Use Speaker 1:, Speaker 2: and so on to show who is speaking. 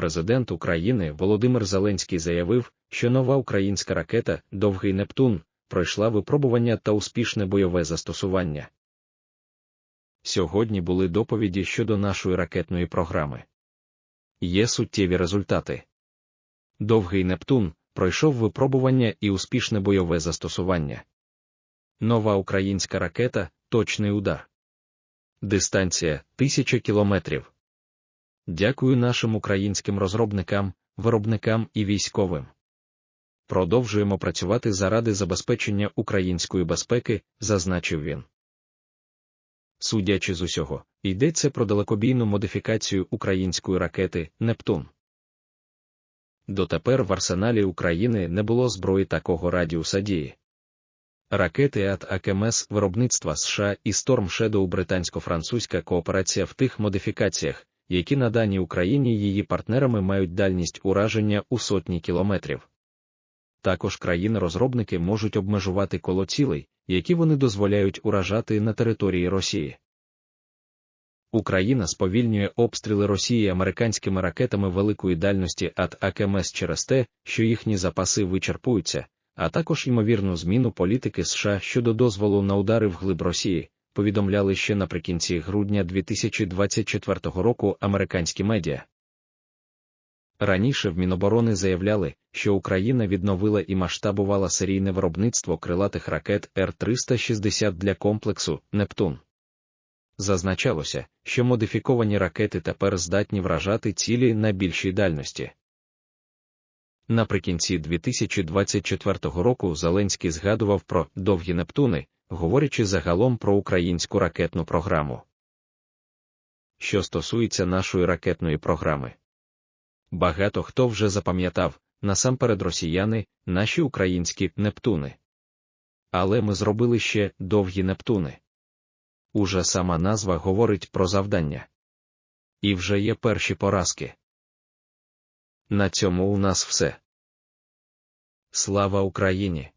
Speaker 1: Президент України Володимир Зеленський заявив, що нова українська ракета Довгий Нептун пройшла випробування та успішне бойове застосування. Сьогодні були доповіді щодо нашої ракетної програми. Є суттєві результати. Довгий Нептун пройшов випробування і успішне бойове застосування. Нова українська ракета точний удар. Дистанція 1000 кілометрів. Дякую нашим українським розробникам, виробникам і військовим. Продовжуємо працювати заради забезпечення української безпеки, зазначив він. Судячи з усього, йдеться про далекобійну модифікацію української ракети Нептун. Дотепер в арсеналі України не було зброї такого радіуса дії. Ракети АТ АКМС виробництва США і Storm Shadow британсько-французька кооперація в тих модифікаціях, які надані Україні її партнерами мають дальність ураження у сотні кілометрів. Також країни-розробники можуть обмежувати коло цілей, які вони дозволяють уражати на території Росії. Україна сповільнює обстріли Росії американськими ракетами великої дальності АТ АКМС через те, що їхні запаси вичерпуються, а також ймовірну зміну політики США щодо дозволу на удари в глиб Росії, повідомляли ще наприкінці грудня 2024 року американські медіа. Раніше в Міноборони заявляли, що Україна відновила і масштабувала серійне виробництво крилатих ракет Р-360 для комплексу Нептун. Зазначалося, що модифіковані ракети тепер здатні вражати цілі на більшій дальності. Наприкінці 2024 року Зеленський згадував про довгі Нептуни, говорячи загалом про українську ракетну програму. Що стосується нашої ракетної програми, багато хто вже запам'ятав насамперед росіяни, наші українські Нептуни. Але ми зробили ще довгі Нептуни. Уже сама назва говорить про завдання. І вже є перші поразки. На цьому у нас все. Слава Україні!